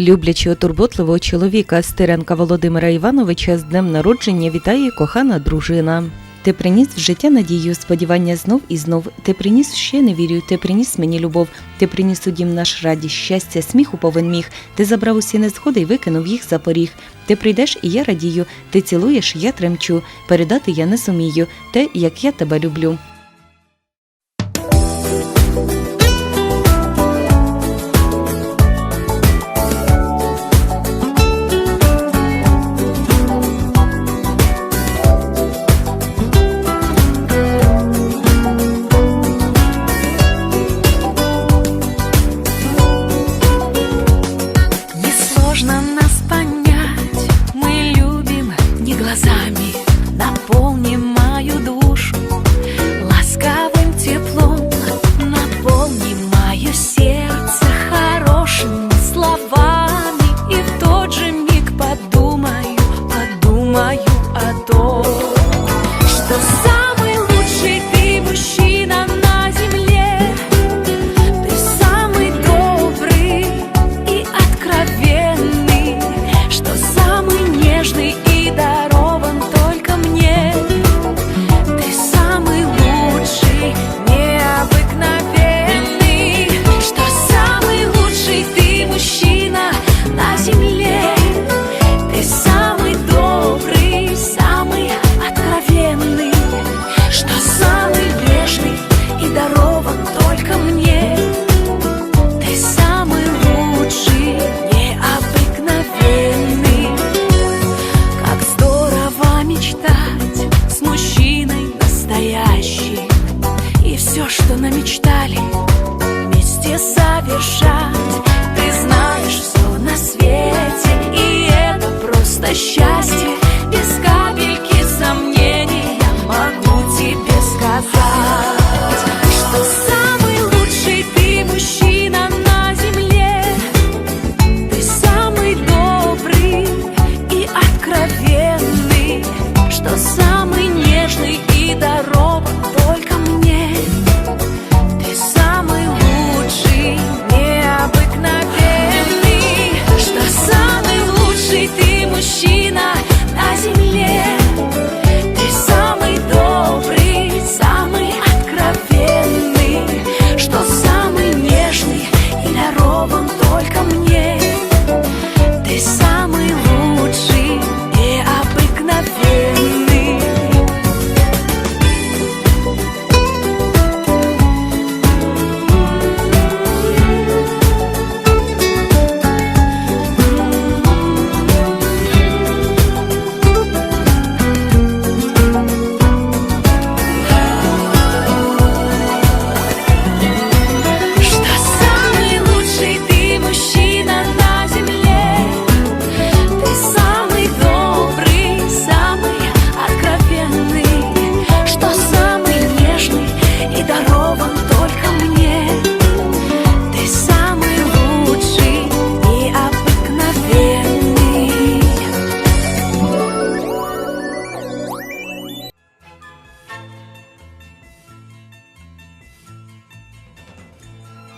Люблячого турботливого чоловіка Стиренка Володимира Івановича з днем народження вітає кохана дружина. Ти приніс в життя надію, сподівання знов і знов. Ти приніс ще не вірю, ти приніс мені любов. Ти приніс у дім наш радість, щастя, сміху повен міг. Ти забрав усі незгоди й викинув їх за поріг. Ти прийдеш, і я радію. Ти цілуєш, я тремчу. Передати я не зумію те, як я тебе люблю.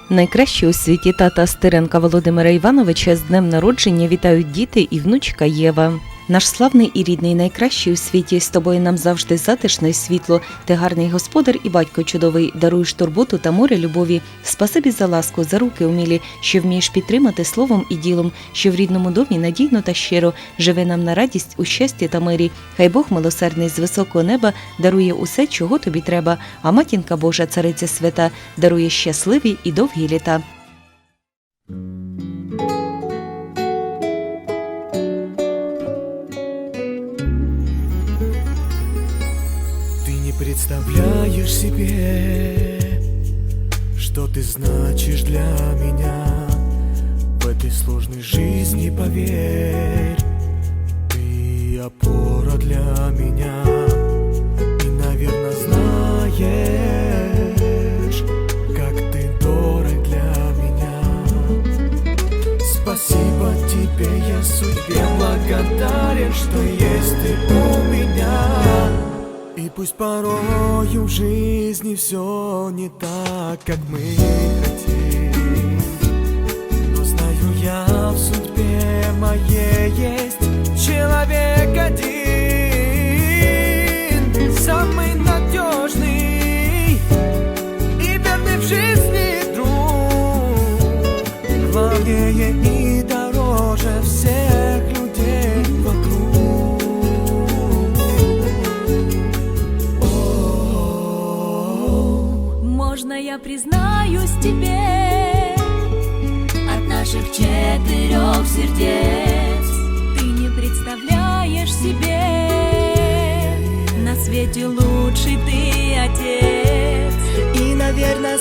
Найкраще у світі тата Стиренка Володимира Івановича з днем народження вітають діти і внучка Єва. Наш славний і рідний, найкращий у світі з тобою нам завжди затишно і світло. Ти гарний господар і батько чудовий, даруєш турботу та море любові. Спасибі за ласку, за руки умілі, що вмієш підтримати словом і ділом, що в рідному домі надійно та щиро живе нам на радість у щасті та мирі. Хай Бог милосердний з високого неба дарує усе, чого тобі треба. А матінка Божа, цариця свята, дарує щасливі і довгі літа. Не представляешь себе, что ты значишь для меня в этой сложной жизни, поверь. Ты опора для меня и, наверное, знаешь, как ты дорог для меня. Спасибо тебе, я судьбе благодарен, что меня. Пусть порою в жизни все не так, как мы хотим. Но знаю я в судьбе моей есть человек один Самый надежный и верный в жизни друг. Главнее и дороже всех я признаюсь тебе. От наших четырех сердец Ты не представляешь себе. На свете лучший ты отец. И, наверное,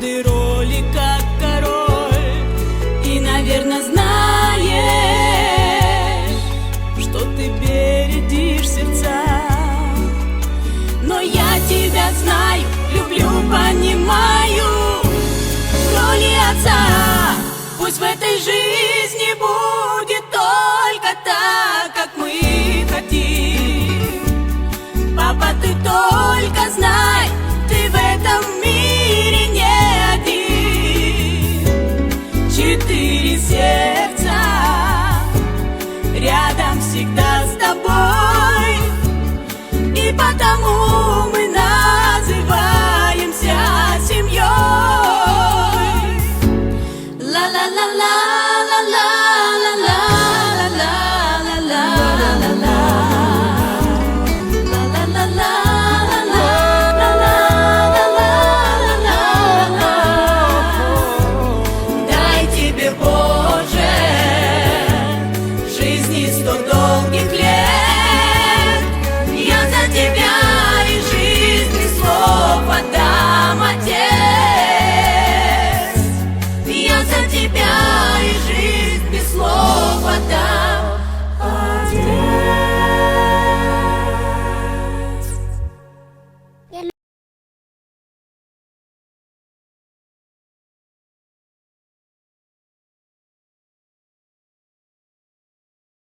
каждой роли как король. И, наверное, знаешь, что ты бередишь сердца. Но я тебя знаю, люблю, понимаю в роли отца. Пусть в этой жизни